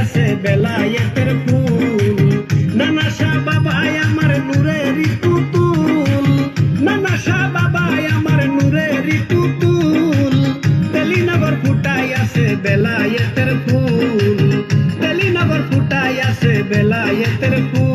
আছে বেলায়েতের ফুল নানা শাহ বাবাই আমার নূরেরই পুতুল নানা শাহ বাবাই আমার নূরেরই পুতুল তেলিনগর ফুটাই আছে বেলায়েতের ফুল তেলিনগর ফুটাই আছে বেলায়েতের ফুল